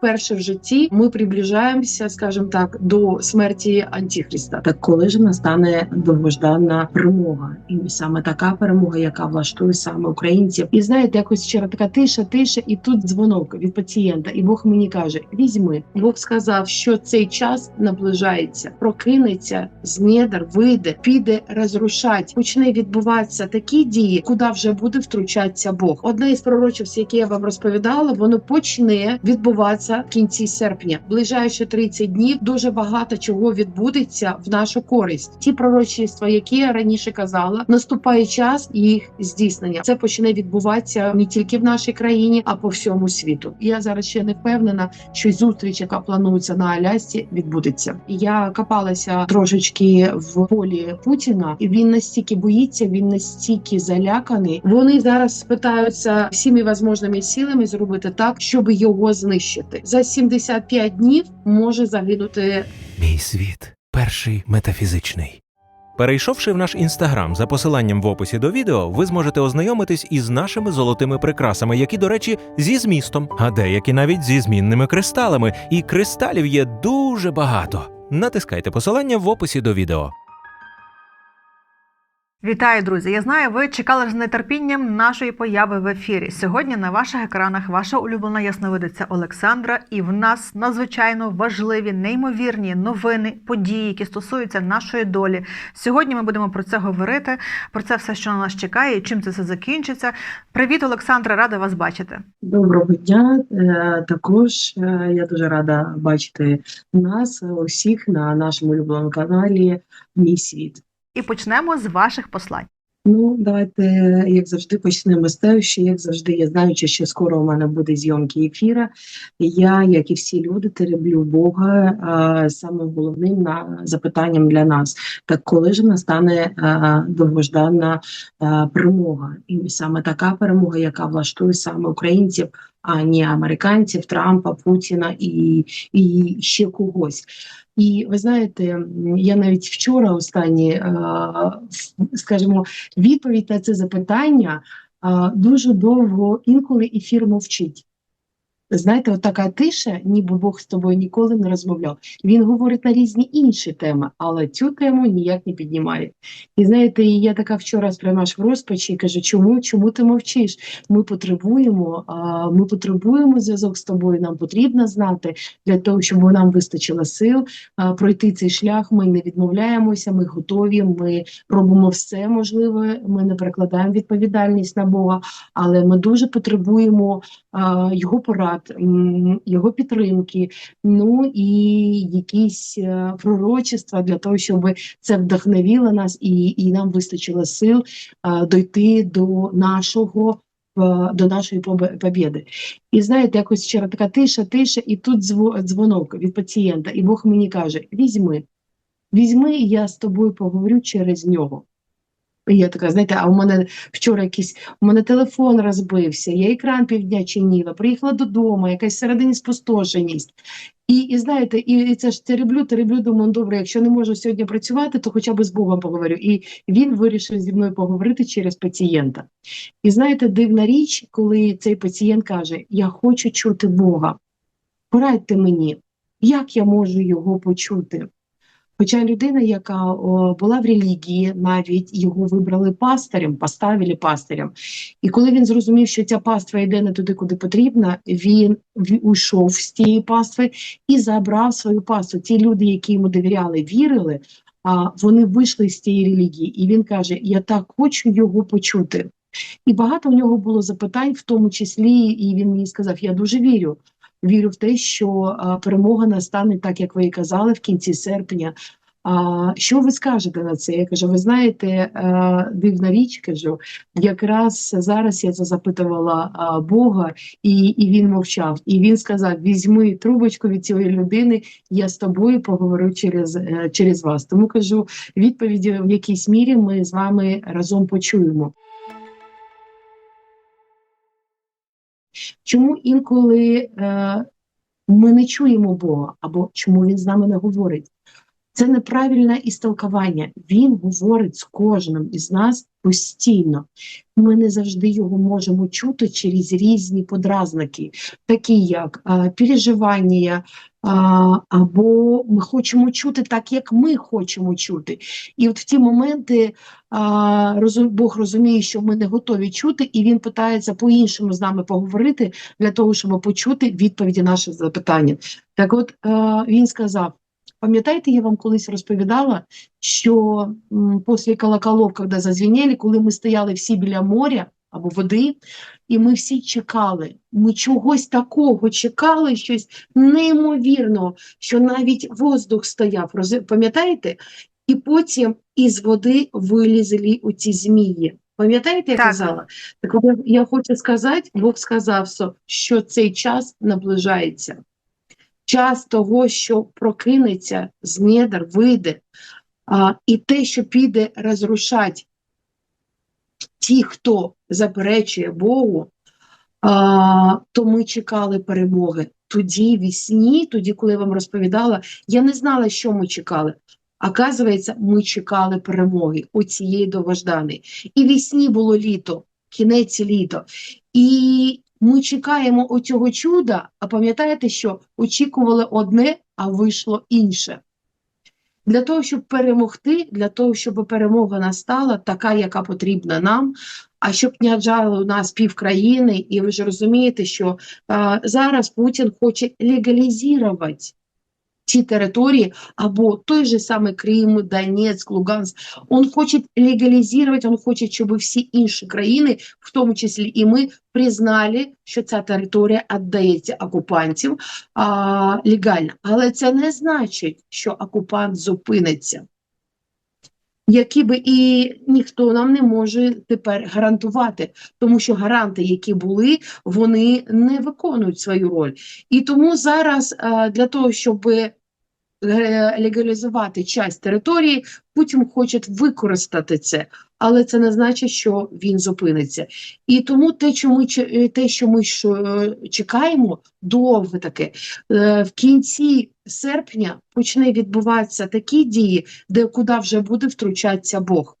вперше в житті ми приближаємося, скажімо так, до смерті Антихриста. Так коли ж настане довгождана перемога, і саме така перемога, яка влаштує саме українців, і знаєте, якось вчора така тиша, тиша, і тут дзвонок від пацієнта, і Бог мені каже: візьми. Бог сказав, що цей час наближається, прокинеться з недр, вийде, піде розрушать, почне відбуватися такі дії, куди вже буде втручатися Бог. Одне із пророчеств, яке я вам розповідала, воно почне відбуватися в кінці серпня. Ближайші 30 днів дуже багато чого відбудеться в нашу користь. Ті пророчества, які я раніше казала, наступає час їх здійснення. Це почне відбуватися не тільки в нашій країні, а по всьому світу. Я зараз ще не впевнена, що зустріч, яка планується на Алясці, відбудеться. Я копалася трошечки в полі Путіна, і він настільки боїться, він настільки заляканий. Вони зараз питаються всіми возможними силами зробити так, щоб його знищити. За 75 днів може загинути Мій світ перший метафізичний. Перейшовши в наш інстаграм за посиланням в описі до відео, ви зможете ознайомитись із нашими золотими прикрасами, які, до речі, зі змістом, а деякі навіть зі змінними кристалами. І кристалів є дуже багато. Натискайте посилання в описі до відео. Вітаю, друзі! Я знаю, ви чекали з нетерпінням нашої появи в ефірі. Сьогодні на ваших екранах ваша улюблена ясновидиця Олександра, і в нас надзвичайно важливі, неймовірні новини, події, які стосуються нашої долі. Сьогодні ми будемо про це говорити, про це все, що на нас чекає, і чим це все закінчиться. Привіт, Олександра, рада вас бачити. Доброго дня. Е, Також е, я дуже рада бачити нас усіх на нашому улюбленому каналі Мій світ. І почнемо з ваших послань. Ну, давайте, як завжди, почнемо з того, що як завжди, я знаючи, що скоро у мене буде зйомки ефіра. Я, як і всі люди, тереблю Бога а, самим головним на запитанням для нас. Так коли ж настане довгождана перемога, і саме така перемога, яка влаштує саме українців, а не американців, Трампа, Путіна і, і ще когось. І ви знаєте, я навіть вчора останні, е, скажімо, відповідь на це запитання дуже довго інколи ефір мовчить. Знаєте, от така тиша, ніби Бог з тобою ніколи не розмовляв. Він говорить на різні інші теми, але цю тему ніяк не піднімає. І знаєте, я така вчора сприймаш в розпачі і кажу, чому, чому ти мовчиш? Ми потребуємо, а, ми потребуємо зв'язок з тобою. Нам потрібно знати для того, щоб нам вистачило сил а, пройти цей шлях. Ми не відмовляємося, ми готові. Ми робимо все можливе. Ми не перекладаємо відповідальність на Бога, але ми дуже потребуємо а, його порад, його підтримки, ну і якісь е, пророчества для того, щоб це вдохновило нас і, і нам вистачило сил а, дойти до нашого. е, До нашої побєди. І знаєте, якось вчора така тиша, тиша, і тут дзвонок від пацієнта, і Бог мені каже: візьми, візьми, і я з тобою поговорю через нього. І я така, знаєте, а у мене вчора якийсь, у мене телефон розбився, я екран півдня чиніла, приїхала додому, якась всередині спустошеність. І, і знаєте, і, і це ж тереблю, тереблю, думаю, «Ну, добре, якщо не можу сьогодні працювати, то хоча б з Богом поговорю. І він вирішив зі мною поговорити через пацієнта. І знаєте, дивна річ, коли цей пацієнт каже: Я хочу чути Бога. Порадьте мені, як я можу його почути? Хоча людина, яка о, була в релігії, навіть його вибрали пастирем, поставили пастирем. І коли він зрозумів, що ця паства йде не туди, куди потрібно, він уйшов з тієї пастви і забрав свою паству. Ті люди, які йому довіряли, вірили, а вони вийшли з цієї релігії. І він каже: Я так хочу його почути. І багато в нього було запитань, в тому числі, і він мені сказав: Я дуже вірю. Вірю в те, що перемога настане, так як ви і казали, в кінці серпня. А, що ви скажете на це? Я кажу, ви знаєте, дивна річ, кажу, якраз зараз я це запитувала Бога, і, і він мовчав. І він сказав: візьми трубочку від цієї людини, я з тобою поговорю через, е, через вас. Тому кажу, відповіді в якійсь мірі ми з вами разом почуємо. Чому інколи е, ми не чуємо Бога, або чому він з нами не говорить? Це неправильне істолкування. Він говорить з кожним із нас постійно. Ми не завжди його можемо чути через різні подразники, такі як а, переживання, а, або ми хочемо чути так, як ми хочемо чути. І от в ті моменти а, розум, Бог розуміє, що ми не готові чути, і він питається по-іншому з нами поговорити для того, щоб почути відповіді на наші запитання. Так от а, він сказав. Пам'ятаєте, я вам колись розповідала, що м, після колоколов, коли зазвінєли, коли ми стояли всі біля моря або води, і ми всі чекали. Ми чогось такого чекали, щось неймовірного, що навіть воздух стояв. роз- Пам'ятаєте? І потім із води вилізли у ці змії. Пам'ятаєте, я Так. казала? Так я, я хочу сказати, Бог сказав, що цей час наближається час того, що прокинеться з недр, вийде, а, і те, що піде розрушать ті, хто заперечує Богу, а, то ми чекали перемоги. Тоді вісні, тоді, коли я вам розповідала, я не знала, що ми чекали. Оказується, ми чекали перемоги оцієї довожданої. І вісні було літо, кінець літа. І ми чекаємо оцього чуда, а пам'ятаєте, що очікували одне, а вийшло інше. Для того, щоб перемогти, для того, щоб перемога настала така, яка потрібна нам, а щоб не аджали у нас півкраїни, і ви ж розумієте, що а, зараз Путін хоче легалізувати ці території, або той же самий Крим, Донецьк, Луганськ. Он хоче легалізувати, він хоче, щоб всі інші країни, в тому числі і ми, признали, що ця територія віддається окупантів а, легально. Але це не значить, що окупант зупиниться. Які би і ніхто нам не може тепер гарантувати, тому що гаранти, які були, вони не виконують свою роль. І тому зараз для того, щоб легалізувати часть території, Путін хоче використати це, але це не значить, що він зупиниться. І тому те, що ми е, те, що ми е, чекаємо, довго таке е, в кінці серпня почне відбуватися такі дії, де куди вже буде втручатися Бог.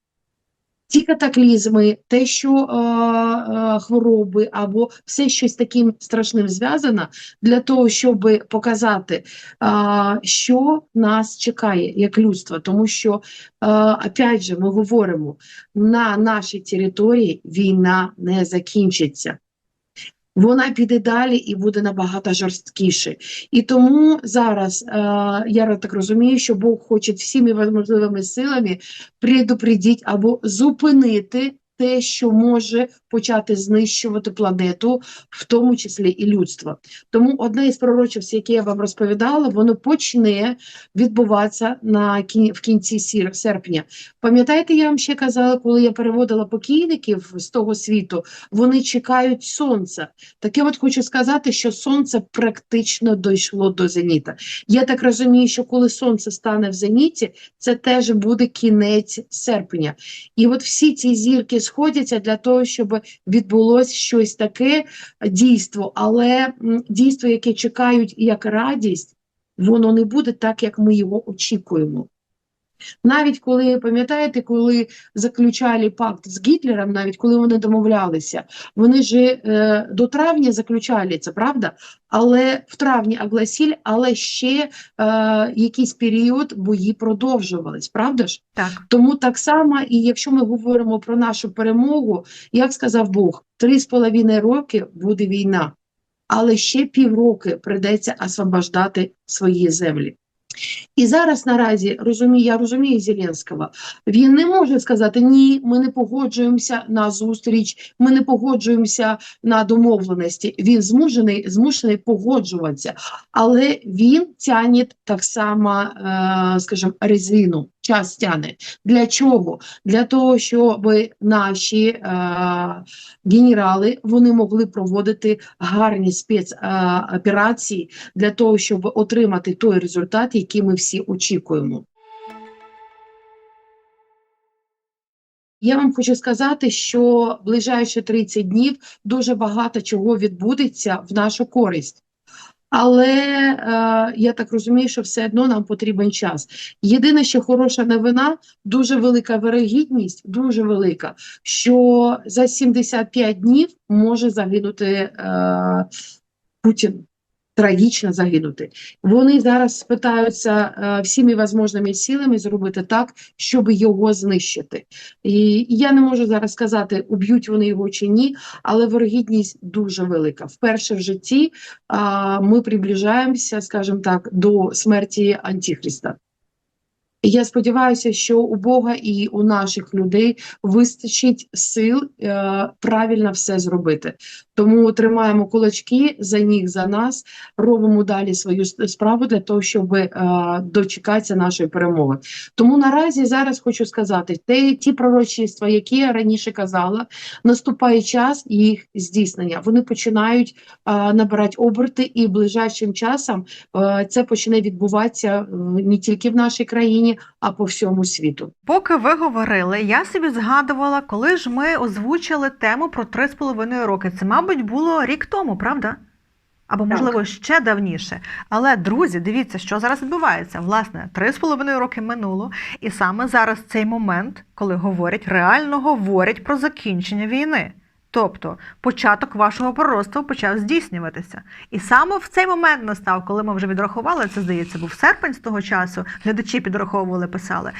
Ті катаклізми, те, що е, е, хвороби або все щось таким страшним зв'язано, для того, щоб показати, е, що нас чекає як людство. Тому що, е, опять же, ми говоримо, на нашій території війна не закінчиться. Вона піде далі і буде набагато жорсткіше. І тому зараз е, я так розумію, що Бог хоче всіми можливими силами предупредити або зупинити те, що може почати знищувати планету, в тому числі і людство. Тому одне із пророчеств, яке я вам розповідала, воно почне відбуватися на в кінці серпня. Пам'ятаєте, я вам ще казала, коли я переводила покійників з того світу, вони чекають сонця. Так я от хочу сказати, що сонце практично дійшло до зеніта. Я так розумію, що коли сонце стане в зеніті, це теж буде кінець серпня. І от всі ці зірки сходяться для того, щоб відбулось щось таке дійство, але дійство, яке чекають як радість, воно не буде так, як ми його очікуємо. Навіть коли, пам'ятаєте, коли заключали пакт з Гітлером, навіть коли вони домовлялися, вони ж е, до травня заключали це, правда? Але в травні огласили, але ще е, якийсь період бої продовжувались, правда ж? Так. Тому так само, і якщо ми говоримо про нашу перемогу, як сказав Бог, три з половиною роки буде війна, але ще півроки прийдеться освобождати свої землі. І зараз наразі розумію, я розумію Зеленського, він не може сказати ні, ми не погоджуємося на зустріч, ми не погоджуємося на домовленості. Він змушений, змушений погоджуватися, але він тягне так само, е, скажімо, резину, час тягне. Для чого? Для того, щоб наші е, генерали вони могли проводити гарні спецоперації для того, щоб отримати той результат, який ми всі очікуємо. Я вам хочу сказати, що ближайші 30 днів дуже багато чого відбудеться в нашу користь. Але е, я так розумію, що все одно нам потрібен час. Єдине, що хороша новина, дуже велика вирогідність, дуже велика, що за 75 днів може загинути е, Путін. Трагічно загинути. Вони зараз питаються е, всіми можливими силами зробити так, щоб його знищити. І, я не можу зараз сказати, уб'ють вони його чи ні, але вирогідність дуже велика. Вперше в житті ми приближаємося, скажімо так, до смерті Антихриста. Я сподіваюся, що у Бога і у наших людей вистачить сил е, правильно все зробити. Тому тримаємо кулачки за них, за нас, робимо далі свою справу для того, щоб е, дочекатися нашої перемоги. Тому наразі зараз хочу сказати, те, ті пророчества, які я раніше казала, наступає час їх здійснення. Вони починають е, набирати оберти, і ближайшим часом е, це почне відбуватися е, не тільки в нашій країні, а по всьому світу. Поки ви говорили, я собі згадувала, коли ж ми озвучили тему про три з половиною роки. Це, мабуть, було рік тому, правда? Або, Так. можливо, ще давніше. Але, друзі, дивіться, що зараз відбувається. Власне, три з половиною роки минуло, і саме зараз цей момент, коли говорять, реально говорять про закінчення війни. Тобто початок вашого пророцтва почав здійснюватися. І саме в цей момент настав, коли ми вже відрахували, це здається, був серпень з того часу. Глядачі підраховували, писали.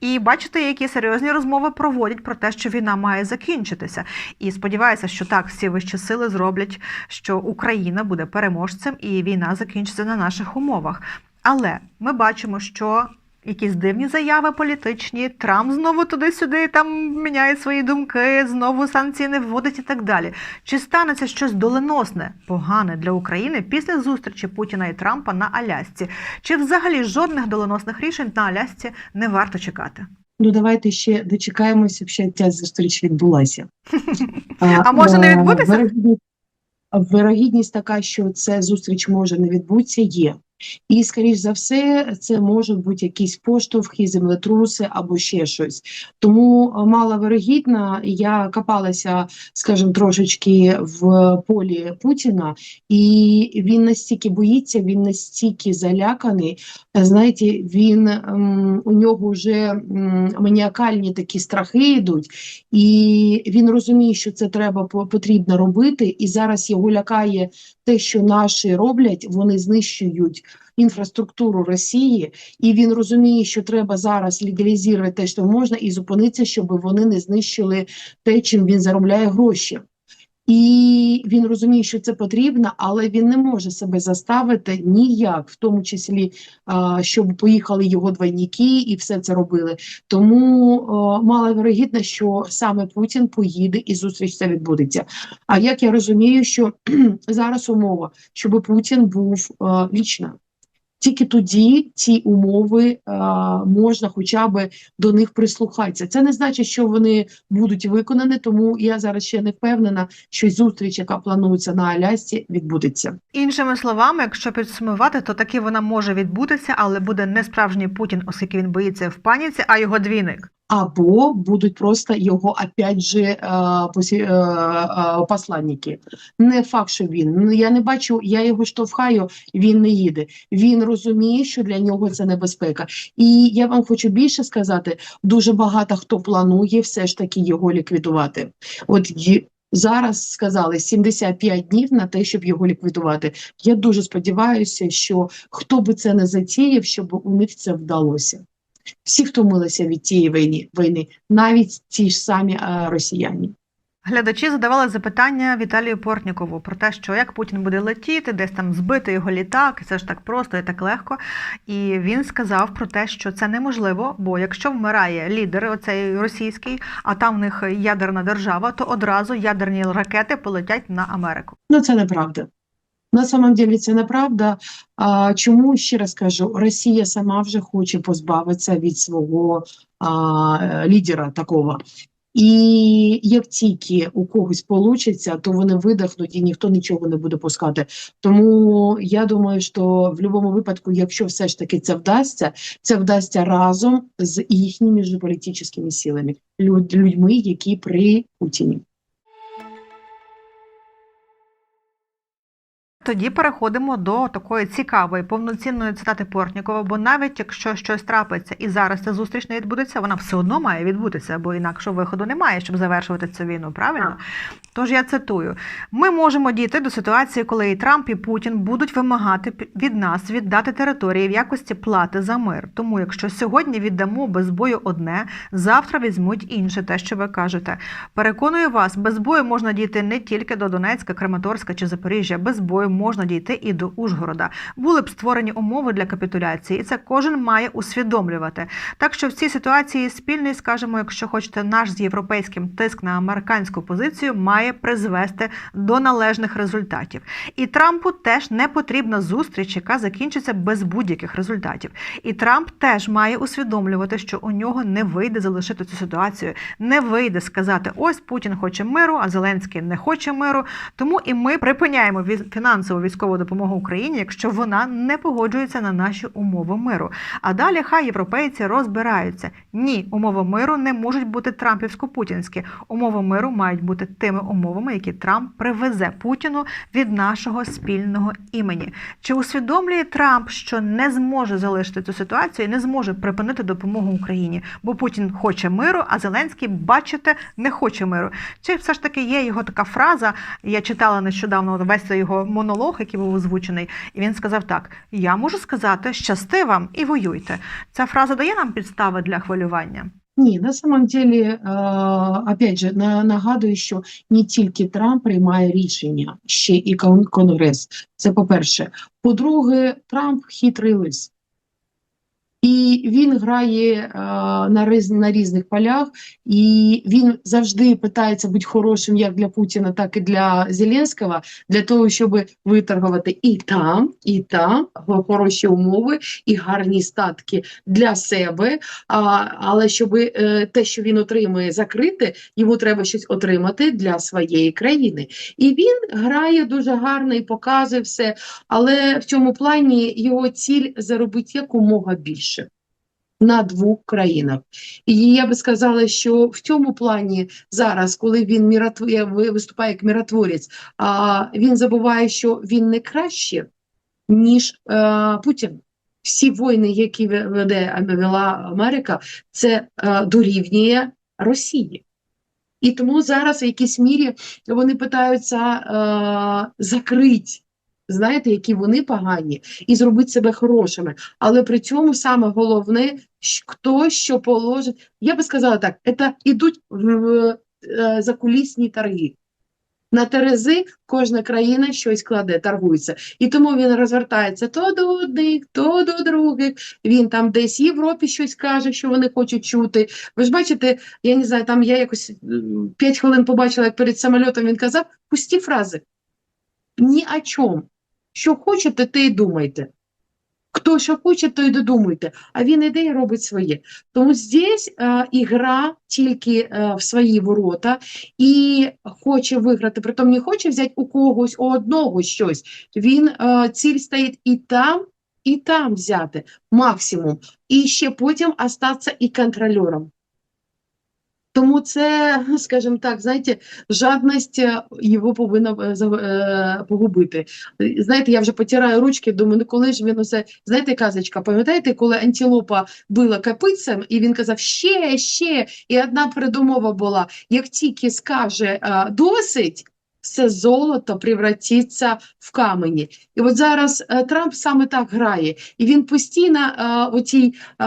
І бачите, які серйозні розмови проводять про те, що війна має закінчитися. І сподіваюся, що так всі вищі сили зроблять, що Україна буде переможцем і війна закінчиться на наших умовах. Але ми бачимо, що якісь дивні заяви політичні, Трамп знову туди-сюди там міняє свої думки, знову санкції не вводить і так далі. Чи станеться щось доленосне, погане для України після зустрічі Путіна і Трампа на Алясці? Чи взагалі жодних доленосних рішень на Алясці не варто чекати? Ну давайте ще дочекаємося, щоб ця зустріч відбулася. А може не? Вирогідність, вирогідність така, що ця зустріч може не відбутися, є. І, скоріш за все, це можуть бути якісь поштовхи, землетруси або ще щось. Тому е, маловирогідно, я копалася, скажімо, трошечки в полі Путіна, і він настільки боїться, він настільки заляканий. Е, Знаєте, він ем, у нього вже маніакальні такі страхи йдуть, і він розуміє, що це треба по- потрібно робити. І зараз його лякає те, що наші роблять, вони знищують інфраструктуру Росії, і він розуміє, що треба зараз легалізувати те, що можна, і зупинитися, щоб вони не знищили те, чим він заробляє гроші. І він розуміє, що це потрібно, але він не може себе заставити ніяк, в тому числі, щоб поїхали його двойники і все це робили. Тому маловірогідно, що саме Путін поїде і зустріч ця відбудеться. А як я розумію, що зараз умова, щоб Путін був лічно. Тільки тоді ці умови е, можна хоча б до них прислухатися. Це не значить, що вони будуть виконані, тому я зараз ще не впевнена, що зустріч, яка планується на Алясці, відбудеться. Іншими словами, якщо підсумувати, то таки вона може відбутися, але буде не справжній Путін, оскільки він боїться в паніці, а його двійник. Або будуть просто його опять же е, е, е, посланники. Не факт, що він. Ну я не бачу, я його штовхаю, він не їде. Він розуміє, що для нього це небезпека. І я вам хочу більше сказати: дуже багато хто планує все ж таки його ліквідувати. От зараз сказали 75 днів на те, щоб його ліквідувати. Я дуже сподіваюся, що хто би це не затіяв, щоб у них це вдалося. Всі втомилися від тієї війни, війни, навіть ті ж самі росіяни. Глядачі задавали запитання Віталію Портнікову про те, що як Путін буде летіти, десь там збити його літак, і це ж так просто і так легко. І він сказав про те, що це неможливо, бо якщо вмирає лідер, оцей російський, а там в них ядерна держава, то одразу ядерні ракети полетять на Америку. Ну це неправда. На самом деле це неправда. А, чому ще раз кажу, Росія сама вже хоче позбавитися від свого а, лідера такого. І як тільки у когось получиться, то вони видихнуть і ніхто нічого не буде пускати. Тому я думаю, що в будь-якому випадку, якщо все ж таки це вдасться, це вдасться разом з їхніми ж політичними силами, людьми, які при Путіні. Тоді переходимо до такої цікавої повноцінної цитати Портнікова. Бо навіть якщо щось трапиться і зараз ця зустріч не відбудеться, вона все одно має відбутися, бо інакшого виходу немає, щоб завершувати цю війну. Правильно? Тож я цитую: ми можемо дійти до ситуації, коли і Трамп, і Путін будуть вимагати від нас віддати території в якості плати за мир. Тому, якщо сьогодні віддамо без бою одне, завтра візьмуть інше, те, що ви кажете. Переконую вас, без бою можна дійти не тільки до Донецька, Краматорська чи Запоріжжя, без бою можна дійти і до Ужгорода. Були б створені умови для капітуляції, і це кожен має усвідомлювати. Так що в цій ситуації спільний, скажімо, якщо хочете, наш з європейським тиск на американську позицію має призвести до належних результатів. І Трампу теж не потрібна зустріч, яка закінчиться без будь-яких результатів. І Трамп теж має усвідомлювати, що у нього не вийде залишити цю ситуацію, не вийде сказати: ось Путін хоче миру, а Зеленський не хоче миру. Тому і ми припиняємо фінансову військову допомогу Україні, якщо вона не погоджується на наші умови миру. А далі хай європейці розбираються. Ні, умови миру не можуть бути трампівсько-путінські. Умови миру мають бути тими умовами, які Трамп привезе Путіну від нашого спільного імені. Чи усвідомлює Трамп, що не зможе залишити цю ситуацію і не зможе припинити допомогу Україні? Бо Путін хоче миру, а Зеленський, бачите, не хоче миру. Чи все ж таки є його така фраза? Я читала нещодавно весь цей його монолог, який був озвучений, і він сказав так: Я можу сказати, щасти вам і воюйте. Ця фраза дає нам підстави для хвилювання. Ні, на самом деле, е, опять же, на- нагадую, що не тільки Трамп приймає рішення, ще і кон- Конгрес. Це по-перше. По-друге, Трамп хитрий лис. І він грає е, на, riz- на різних полях, і він завжди питається бути хорошим як для Путіна, так і для Зеленського, для того, щоб виторгувати і там, і там хороші умови, і гарні статки для себе. А, але щоб е, те, що він отримує, закрити, йому треба щось отримати для своєї країни. І він грає дуже гарно і показує все, але в цьому плані його ціль заробити якомога більше на двох країнах. І я би сказала, що в цьому плані зараз, коли він міротв... ви- виступає як миротворець, а він забуває, що він не краще, ніж е, Путін. Всі війни, які веде вела Америка, це е, дорівнює Росії. І тому зараз в якійсь мірі вони питаються е, закрити, знаєте, які вони погані, і зробити себе хорошими. Але при цьому саме головне, хто що положить. Я би сказала так: це йдуть в, е, закулісні торги. На терези кожна країна щось кладе, торгується. І тому він розвертається то до одних, то до других. Він там десь в Європі щось каже, що вони хочуть чути. Ви ж бачите, я не знаю, там я якось м, 5 хвилин побачила, як перед самольотом він казав пусті фрази. Ні о чому. Що хочете, те й думайте. Хто що хоче, то й додумуйте. А він іде і робить своє. Тому здесь е, ігра тільки е, в свої ворота і хоче виграти, притом не хоче взяти у когось, у одного щось. Він е, ціль стоїть і там, і там взяти максимум. І ще потім остатися і контролером. Тому це, скажімо так, знаєте, жадність е, його повинна е, е, погубити. Знаєте, я вже потираю ручки, думаю, ну коли ж він усе, знаєте, казочка, пам'ятаєте, коли антилопа била капицем, і він казав ще, ще, і одна передумова була, як тільки скаже досить, все золото превратиться в камені. І от зараз е, Трамп саме так грає, і він постійно е, оцій е,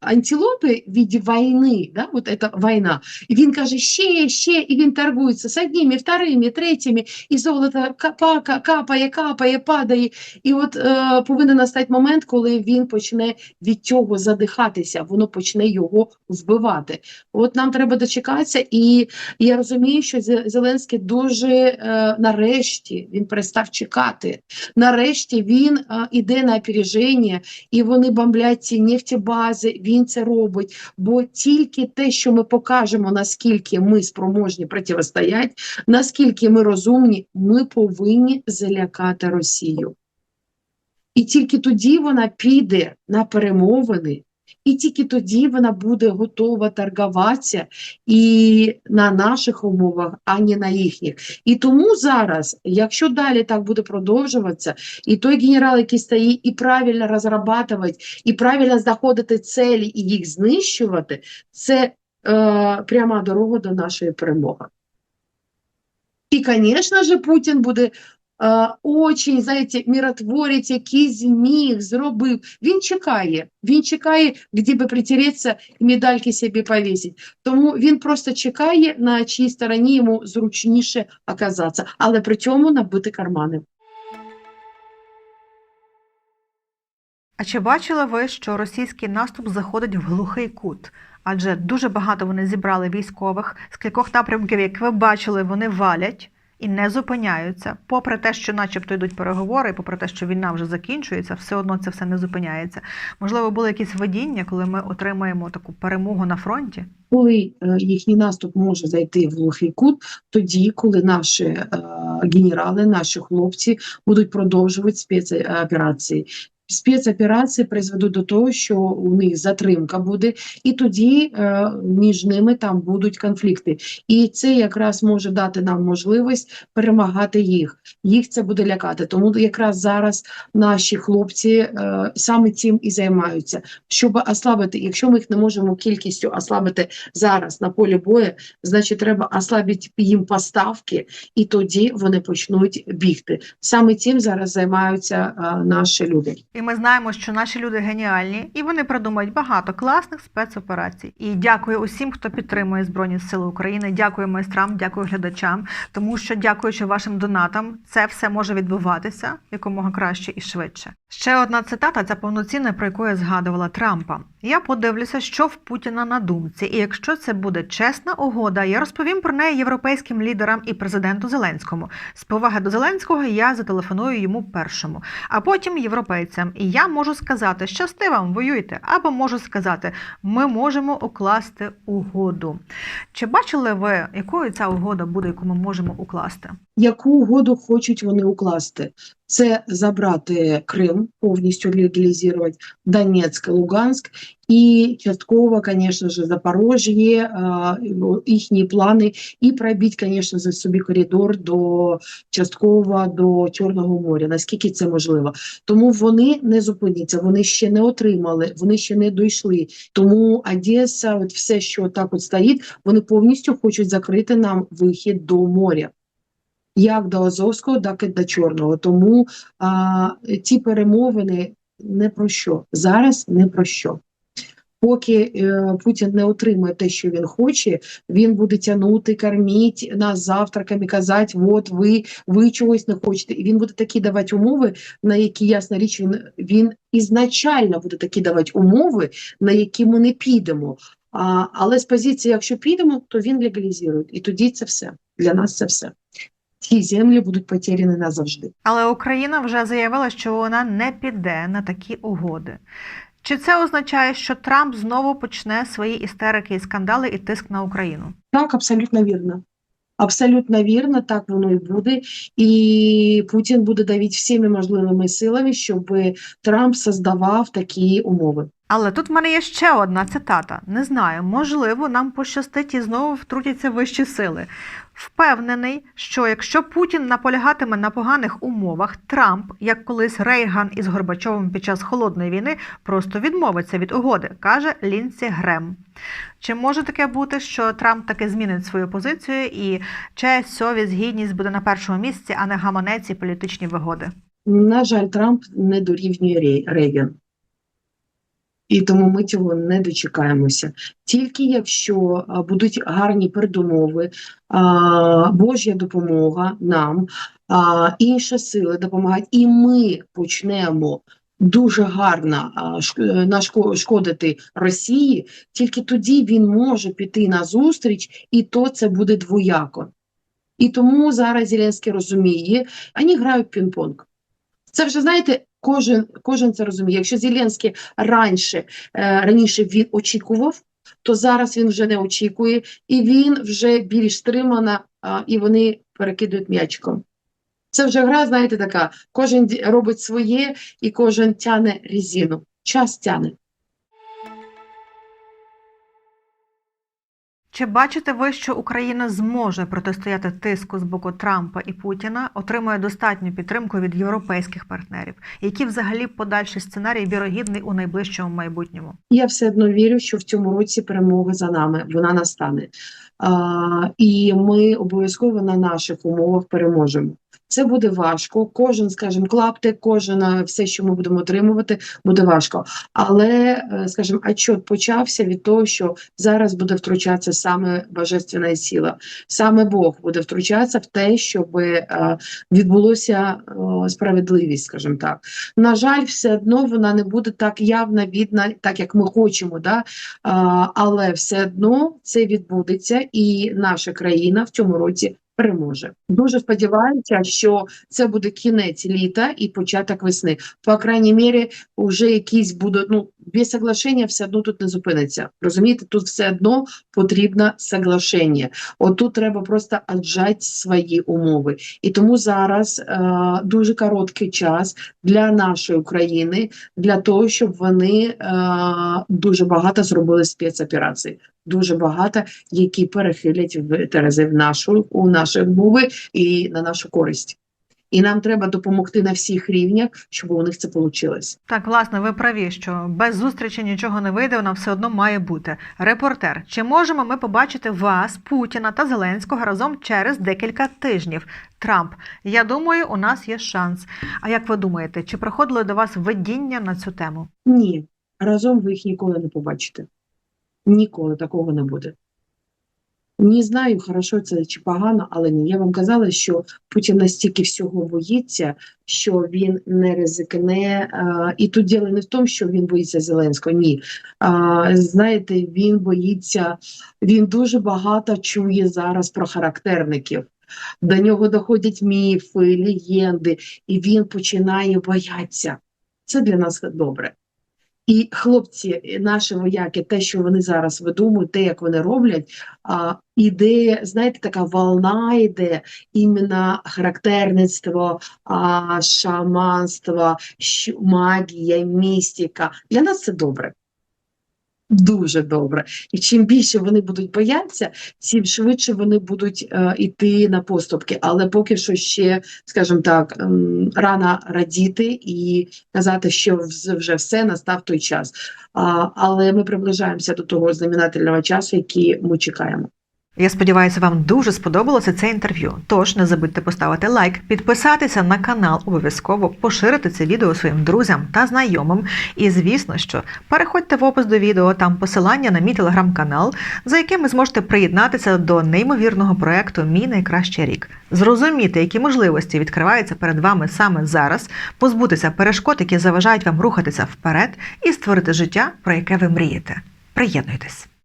антилопи від війни, да, от це війна, і він каже ще, ще, і він торгується з одніми, вторими, третіми, і золото капа, капає, капає, падає. І от е, повинен настати момент, коли він почне від цього задихатися, воно почне його вбивати. От нам треба дочекатися, і я розумію, що Зе- Зеленський дуже е, нарешті він перестав чекати. Нарешті він е, іде на опереження, і вони бомблять ці нефтебази. Він це робить. Бо тільки те, що ми покажемо, наскільки ми спроможні протистояти, наскільки ми розумні, ми повинні залякати Росію. І тільки тоді вона піде на перемовини І тільки тоді вона буде готова торгуватися і на наших умовах, а не на їхніх. І тому зараз, якщо далі так буде продовжуватися, і той генерал, який стоїть, і правильно розрабатувати, і правильно знаходити цілі і їх знищувати, це е, пряма дорога до нашої перемоги. І, звісно ж, Путін буде очень, знаєте, миротворець, який зміг, зробив. Він чекає, він чекає, де би притереться і медальки собі повісить. Тому він просто чекає, на чиїй стороні йому зручніше оказатися, але при цьому набити кармани. А чи бачили ви, що російський наступ заходить в глухий кут? Адже дуже багато вони зібрали військових з кількох напрямків, як ви бачили, вони валять і не зупиняються. Попри те, що начебто йдуть переговори, попри те, що війна вже закінчується, все одно це все не зупиняється. Можливо, були якісь видіння, коли ми отримаємо таку перемогу на фронті? Коли е, їхній наступ може зайти в глухий кут, тоді, коли наші е, генерали, наші хлопці будуть продовжувати спецоперації. Спецоперації призведуть до того, що у них затримка буде, і тоді е, між ними там будуть конфлікти. І це якраз може дати нам можливість перемагати їх. Їх це буде лякати. Тому якраз зараз наші хлопці е, саме цим і займаються, щоб ослабити. Якщо ми їх не можемо кількістю ослабити зараз на полі бою, значить треба ослабити їм поставки, і тоді вони почнуть бігти. Саме цим зараз займаються е, наші люди. Ми знаємо, що наші люди геніальні, і вони придумають багато класних спецоперацій. І дякую усім, хто підтримує Збройні Сили України. Дякую майстрам, дякую глядачам, тому що, дякуючи вашим донатам, це все може відбуватися якомога краще і швидше. Ще одна цитата, ця повноцінна, про яку я згадувала Трампа. Я подивлюся, що в Путіна на думці, і якщо це буде чесна угода, я розповім про неї європейським лідерам і президенту Зеленському. З поваги до Зеленського я зателефоную йому першому, а потім європейцям. І я можу сказати, щасти вам, воюйте, або можу сказати, ми можемо укласти угоду. Чи бачили ви, якою ця угода буде, яку ми можемо укласти? Яку угоду хочуть вони укласти? Це забрати Крим, повністю легалізувати Донецьк, Луганськ і частково, звісно ж, Запорожжя, їхні плани, і пробити, звісно, за собі коридор до частково до Чорного моря, наскільки це можливо. Тому вони не зупиняться, вони ще не отримали, вони ще не дійшли. Тому Одеса, от все, що так от стоїть, вони повністю хочуть закрити нам вихід до моря. Як до Азовського, так і до Чорного. Тому а, ці перемовини не про що. Зараз не про що. Поки е, Путін не отримає те, що він хоче, він буде тягнути, кормити нас завтраками, казати, от ви, ви чогось не хочете. І він буде такі давати умови, на які, ясна річ, він, він ізначально буде такі давати умови, на які ми не підемо. А, але з позиції, якщо підемо, то він легалізує. І тоді це все. Для нас це все. Ці землі будуть потеряні назавжди. Але Україна вже заявила, що вона не піде на такі угоди. Чи це означає, що Трамп знову почне свої істерики і скандали і тиск на Україну? Так, абсолютно вірно. Абсолютно вірно, так воно і буде. І Путін буде давити всіми можливими силами, щоб Трамп создавав такі умови. Але тут в мене є ще одна цитата. Не знаю, можливо, нам пощастить і знову втрутяться вищі сили. Впевнений, що якщо Путін наполягатиме на поганих умовах, Трамп, як колись Рейган із Горбачовим під час холодної війни, просто відмовиться від угоди, каже Лінсі Грем. Чи може таке бути, що Трамп таки змінить свою позицію і честь, совість, гідність буде на першому місці, а не гаманець і політичні вигоди? На жаль, Трамп не дорівнює Рейган. І тому ми цього не дочекаємося. Тільки якщо будуть гарні передумови, а, Божя допомога нам, а, інші сили допомагають, і ми почнемо дуже гарно а, шк- нашко- шкодити Росії, тільки тоді він може піти на зустріч, і то це буде двояко. І тому зараз Зеленський розуміє, вони грають пінг-понг. Це вже знаєте, кожен, кожен це розуміє. Якщо Зеленський раніше, е, раніше він очікував, то зараз він вже не очікує, і він вже більш стримана, і вони перекидують м'ячиком. Це вже гра, знаєте, така. Кожен робить своє, і кожен тяне резину. Час тяне. Чи бачите ви, що Україна зможе протистояти тиску з боку Трампа і Путіна, отримує достатню підтримку від європейських партнерів? Які взагалі подальший сценарій вірогідний у найближчому майбутньому? Я все одно вірю, що в цьому році перемога за нами, вона настане. А, і ми обов'язково на наших умовах переможемо. Це буде важко. Кожен, скажімо, клаптик, кожен все, що ми будемо отримувати, буде важко. Але, е, скажімо, отчет почався від того, що зараз буде втручатися саме божественна сила, саме Бог буде втручатися в те, щоб е, відбулося справедливість, скажімо так. На жаль, все одно вона не буде так явно видна, так як ми хочемо. Да? Але все одно це відбудеться, і наша країна в цьому році переможе. Дуже сподіваюся, що це буде кінець літа і початок весни. По крайній мірі, вже якісь будуть ну без соглашення все одно тут не зупиниться. Розумієте, тут все одно потрібно соглашення. От тут треба просто отжати свої умови. І тому зараз е, дуже короткий час для нашої України для того, щоб вони е, дуже багато зробили спецоперацій. Дуже багато, які перехилять в Терези в нашу у наші мови і на нашу користь. І нам треба допомогти на всіх рівнях, щоб у них це вийшло. Так, власне, ви праві, що без зустрічі нічого не вийде, вона все одно має бути. Репортер, чи можемо ми побачити вас, Путіна та Зеленського разом через декілька тижнів? Трамп, я думаю, у нас є шанс. А як ви думаєте, чи проходило до вас видіння на цю тему? Ні, разом ви їх ніколи не побачите. Ніколи такого не буде. Не знаю, хорошо це чи погано, але ні. Я вам казала, що Путін настільки всього боїться, що він не ризикне. А, і тут діло не в тому, що він боїться Зеленського. Ні. А, знаєте, він боїться, він дуже багато чує зараз про характерників. До нього доходять міфи, легенди, і він починає боятися. Це для нас добре. І хлопці, наші вояки, те, що вони зараз видумують, те, як вони роблять, а, іде, знаєте, така волна йде іменно характерництво, а, шаманство, магія, містика. Для нас це добре. Дуже добре. І чим більше вони будуть боятися, тим швидше вони будуть е, йти на поступки. Але поки що ще, скажімо так, е, рано радіти і казати, що вже все настав той час. А, але ми приближаємося до того знаменательного часу, який ми чекаємо. Я сподіваюся, вам дуже сподобалося це інтерв'ю. Тож не забудьте поставити лайк, підписатися на канал, обов'язково поширити це відео своїм друзям та знайомим. І звісно, що переходьте в опис до відео, там посилання на мій телеграм-канал, за яким ви зможете приєднатися до неймовірного проекту Мій найкращий рік, зрозуміти, які можливості відкриваються перед вами саме зараз, позбутися перешкод, які заважають вам рухатися вперед, і створити життя, про яке ви мрієте. Приєднуйтесь!